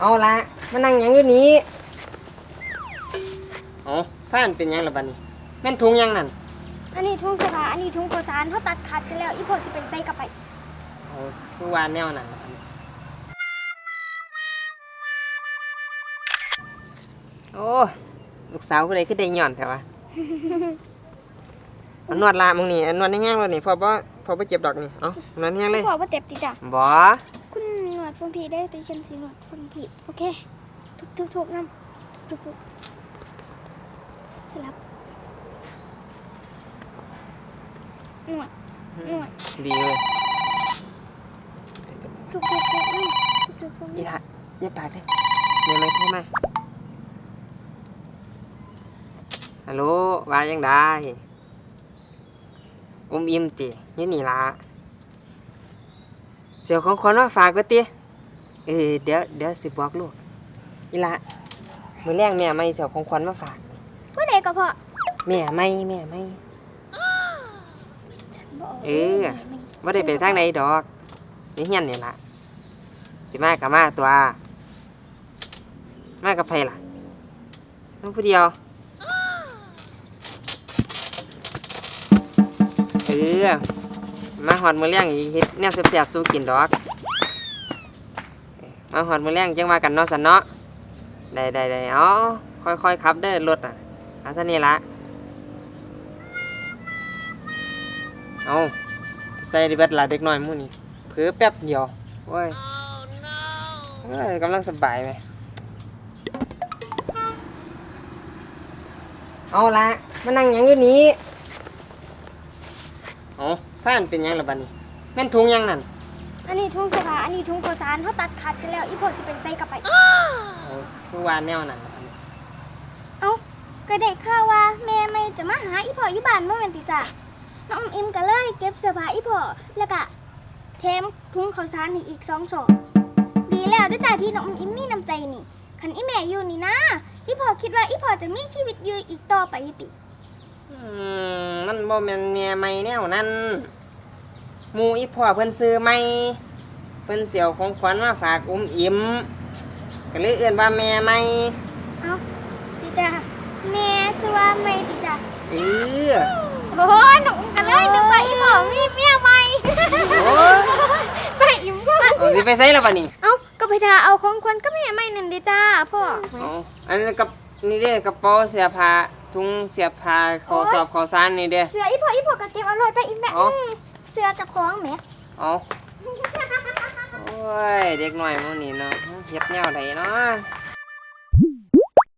เอาละมานั่งหยังอยู่นี้เอ๋อผ่านเป็นหยังล่ะบัดนี้แม่นถุงหยังนั่นอันนี้ทุ่งเสื้อผ้าอันนี้ทุ่งโกสารเขาตัดขาดกันแล้ว อีพอสิเป็นไส้กลับไป เอาคือว่าแนวนั้นล่ะบัดนี้โอ้ลูกสาวผู้ใดคือได้หย่อนแท้วะเอานวดละมึงนี่เอานวดแห้งๆเลยนี่พอบ่พอบ่เจ็บดอกนี่เอานวดแห้งเลยพอว่าเจ็บติจ้ะบ่ คุณหนวดฟันผีได้แต่ฉันสิหนวดฟันผีโอเคทุกทุกทุกน้ำทุกทุกสลับหนวดหนวดดีเว้ยทุกทุกทุกน้ำทุกทุกทุกอีน้ำละอย่าปากเลยแม่ไม่โทรมาฮัลโหลว่ายังได้อุ้มอิ่มติอยี่นี่ละเสียวของคนว่าฝากก็ติ เออเดี๋ยวเดี๋ยวสิบอกลูกอีละมือแรกแม่ไม่เสียวของขวัญมาฝากผู้ใดก็พอแม่ไม่แม่ไม่ฉันบอกเออว่าได้เป็นทางใดดอกนี่เฮียนนี่ละสิมากับมาตัวมากับไผล่ะน้องผู้เดียวเออมาหอดมือเลี้ยงอีเฮ็ดแนวแซ่บๆสู้กินดอก เอ้ยมาหอดมือเลี้ยงจังว่ากันเนาะสันเนาะได้ได้ได้อ๋อค่อยๆขับเด้อรถอะเอาเท่านี้ละเอาใส่ดิเบิดหลาเด็กน้อยมู่นี่เผือแป๊บเดียวโอ้ยเอ้ยกำลังสบายไหมเอาละมานั่งหยังอยู่นี้เอาผ่านเป็นหยังละบัดนี้แม่นถุงหยังนั่น อันนี้ทุ่งเสื้อผ้าอันนี้ทุ่งโกสารเขาตัดขาดกันแล้ว อีพอสิเป็นไส้กลับไปเอาคือว่าแนวนั้นล่ะบัดนี้เอ้าก็ได้ข่าวว่าแม่ไม่จะมาหาอีพ่ออยู่บ้านเมื่อวันติจ้ะน้องอมอิมก็เลยเก็บเสื้อผ้าอีพ่อแล้วก็แถมถุงข้าวสารให้อีกสองสอบดีแล้วด้วยจ้ะที่น้องอมอิมมีน้ำใจนี่คันอีแม่อยู่นี่นะอีพ่อคิดว่าอีพ่อจะมีชีวิตอยู่อีกต่อไปอยู่ติ อืมมันบ่แม่นแม่ใหม่แนวนั้นหมู่อีพ่อเพิ่นซื้อใหม่ เพิ่นเสียวของขวัญมาฝากอุ้มอิ่มก็เลยเอื้อนว่าแม่ใหม่เอ้าดีจ้ะแม่สว่าไม่ติจ้ะเออโอ้ยหนูก็เลยนึกว่าอีพ่อมีเมียใหม่โอ้ยไปอิ่มพ่อเอาสิไปไสล่ะบัดนี้เอ้าก็ไปทาเอาของขวัญก็แม่ใหม่นั่นเด้จ้าพ่อเอาอันนี้กับนี่เด้กระเป๋าเสื้อผ้าถุงเสื้อผ้าขอสอบขอสารนี่เด้เสืออีพ่ออีพ่อก็เก็บเอารถไปอีแม่อ๋อมเสือเจะคล้าของแหม่เอาโอ้ ย เด็กหน่อยมื้นี้เนาะเฮ็ดแนวใดเนาะ